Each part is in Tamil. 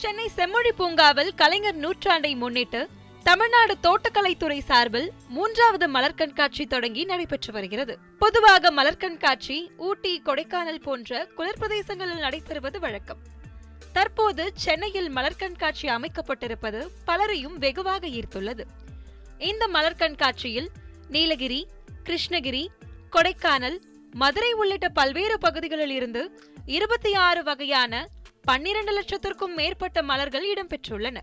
சென்னை செம்மொழி பூங்காவில் கலைஞர் நூற்றாண்டை முன்னிட்டு தமிழ்நாடு தோட்டக்கலைத்துறை சார்பில் மூன்றாவது மலர் கண்காட்சி தொடங்கி நடைபெற்று வருகிறது. பொதுவாக மலர் கண்காட்சி ஊட்டி கொடைக்கானல் போன்ற குளிர் பிரதேசங்களில் நடைபெறுவது வழக்கம். தற்போது சென்னையில் மலர் கண்காட்சி அமைக்கப்பட்டிருப்பது பலரையும் வெகுவாக ஈர்த்துள்ளது. இந்த மலர் கண்காட்சியில் நீலகிரி கிருஷ்ணகிரி கொடைக்கானல் மதுரை உள்ளிட்ட பல்வேறு பகுதிகளில் இருந்து இருபத்தி ஆறு வகையான பன்னிரண்டு லட்சத்திற்கும் மேற்பட்ட மலர்கள் இடம்பெற்றுள்ளன.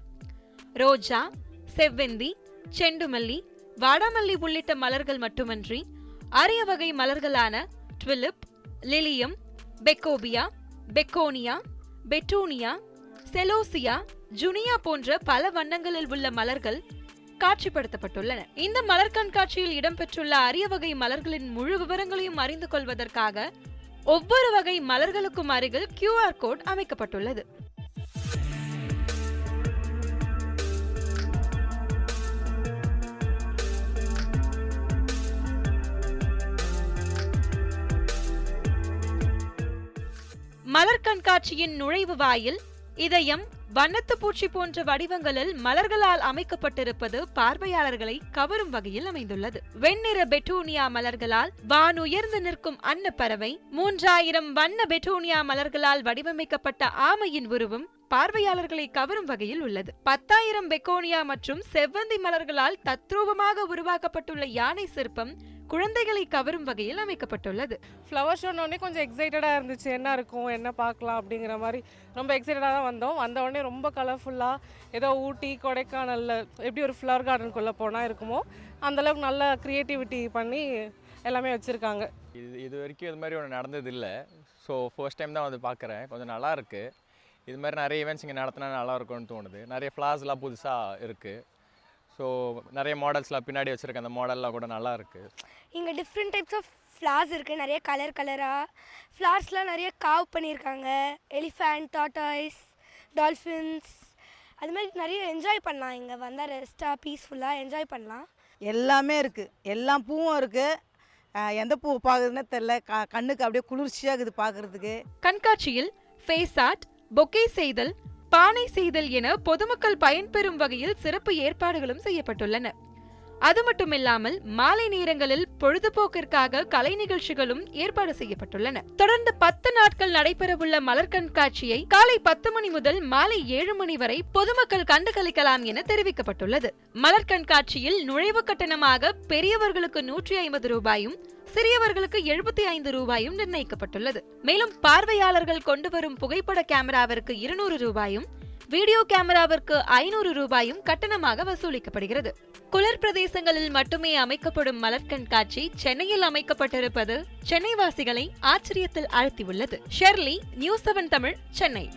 ரோஜா செவ்வந்தி செண்டுமல்லி வாடாமல்லி உள்ளிட்ட மலர்கள் மட்டுமன்றி அரிய வகை மலர்களான ட்விலிப் லிலியம் பெக்கோபியா பெக்கோனியா பெட்டூனியா செலோசியா ஜுனியா போன்ற பல வண்ணங்களில் உள்ள மலர்கள் காட்சிப்படுத்தப்பட்டுள்ளன. இந்த மலர் கண்காட்சியில் இடம்பெற்றுள்ள அரிய வகை மலர்களின் முழு விவரங்களையும் அறிந்து கொள்வதற்காக ஒவ்வொரு வகை மலர்களுக்கும் அருகில் கியூஆர் கோட் அமைக்கப்பட்டுள்ளது. மலர் கண்காட்சியின் நுழைவு வாயில் இதயம் வண்ணத்து பூச்சி போன்ற வடிவங்களில் மலர்களால் அமைக்கப்பட்டிருப்பது பார்வையாளர்களை கவரும் வகையில் அமைந்துள்ளது. வெண்ணிற பெட்டூனியா மலர்களால் வானுயர்ந்து நிற்கும் அன்னப்பறவை மூன்றாயிரம் வண்ண பெட்டூனியா மலர்களால் வடிவமைக்கப்பட்ட ஆமையின் உருவம் பார்வையாளர்களை கவரும் வகையில் உள்ளது. பத்தாயிரம் பெக்கோனியா மற்றும் செவ்வந்தி மலர்களால் தத்ரூபமாக உருவாக்கப்பட்டுள்ள யானை சிற்பம் குழந்தைகளை கவரும் வகையில் அமைக்கப்பட்டுள்ளது. ஃப்ளவர் ஷோன்னே கொஞ்சம் எக்ஸைட்டடாக இருந்துச்சு. என்ன இருக்கும் என்ன பார்க்கலாம் அப்படிங்கிற மாதிரி ரொம்ப எக்ஸைட்டடாக தான் வந்தோம். வந்த உடனே ரொம்ப கலர்ஃபுல்லாக ஏதோ ஊட்டி கொடைக்கானலில் எப்படி ஒரு ஃப்ளவர் கார்டனுக்குள்ளே போனால் இருக்குமோ அந்தளவுக்கு நல்ல க்ரியேட்டிவிட்டி பண்ணி எல்லாமே வச்சுருக்காங்க. இது இது வரைக்கும் இது மாதிரி ஒன்று நடந்ததில்லை ஸோ ஃபர்ஸ்ட் டைம் தான் வந்து பார்க்குறேன் கொஞ்சம் நல்லா இருக்கு. இது மாதிரி நிறைய ஈவெண்ட்ஸ் இங்கே நடத்தினா நல்லா இருக்கும்னு தோணுது. நிறைய ஃப்ளார்ஸ்லாம் புதுசாக இருக்குது ஸோ நிறைய மாடல்ஸ்லாம் பின்னாடி வச்சுருக்க அந்த மாடல்லாம் கூட நல்லா இருக்குது இங்கே டிஃப்ரெண்ட் டைப்ஸ் ஆஃப் ஃப்ளார்ஸ் இருக்குது நிறைய கலர் கலராக ஃப்ளார்ஸ்லாம் நிறைய காவ் பண்ணியிருக்காங்க எலிஃபேண்ட் டாட்டாய்ஸ் டால்ஃபின்ஸ் அது மாதிரி நிறைய என்ஜாய் பண்ணலாம். இங்கே வந்தால் ரெஸ்ட்டாக பீஸ்ஃபுல்லாக என்ஜாய் பண்ணலாம். எல்லாமே இருக்குது எல்லா பூவும் இருக்குது எந்த பூ பார்க்குறதுனே தெரில க கண்ணுக்கு அப்படியே குளிர்ச்சியாக இருக்குது பார்க்குறதுக்கு கண்காட்சியில் ஃபேஸ் ஆர்ட் பொக்கே செய்தல் பானை செய்தல் என பொதுமக்கள் பயன்பெறும் வகையில் சிறப்பு ஏற்பாடுகளும் செய்யப்பட்டுள்ளன. அது மட்டுமில்லாமல் மாலை நேரங்களில் பொழுதுபோக்கிற்காக கலை நிகழ்ச்சிகளும் ஏற்பாடு செய்யப்பட்டுள்ளன. தொடர்ந்து பத்து நாட்கள் நடைபெறவுள்ள மலர் கண்காட்சியை காலை பத்து மணி முதல் மாலை ஏழு மணி வரை பொதுமக்கள் கண்டு களிக்கலாம் என தெரிவிக்கப்பட்டுள்ளது. மலர் கண்காட்சியில் நுழைவு கட்டணமாக பெரியவர்களுக்கு நூற்றி ஐம்பது ரூபாயும் சிறியவர்களுக்கு எழுபத்தி ஐந்து ரூபாயும் நிர்ணயிக்கப்பட்டுள்ளது. மேலும் பார்வையாளர்கள் கொண்டு வரும் புகைப்பட கேமராவிற்கு இருநூறு ரூபாயும் வீடியோ கேமராவிற்கு ஐநூறு ரூபாயும் கட்டணமாக வசூலிக்கப்படுகிறது. குளிர் பிரதேசங்களில் மட்டுமே அமைக்கப்படும் மலர் கண்காட்சி சென்னையில் அமைக்கப்பட்டிருப்பது சென்னை வாசிகளை ஆச்சரியத்தில் ஆழ்த்தியுள்ளது Shirley news seven Tamil Chennai.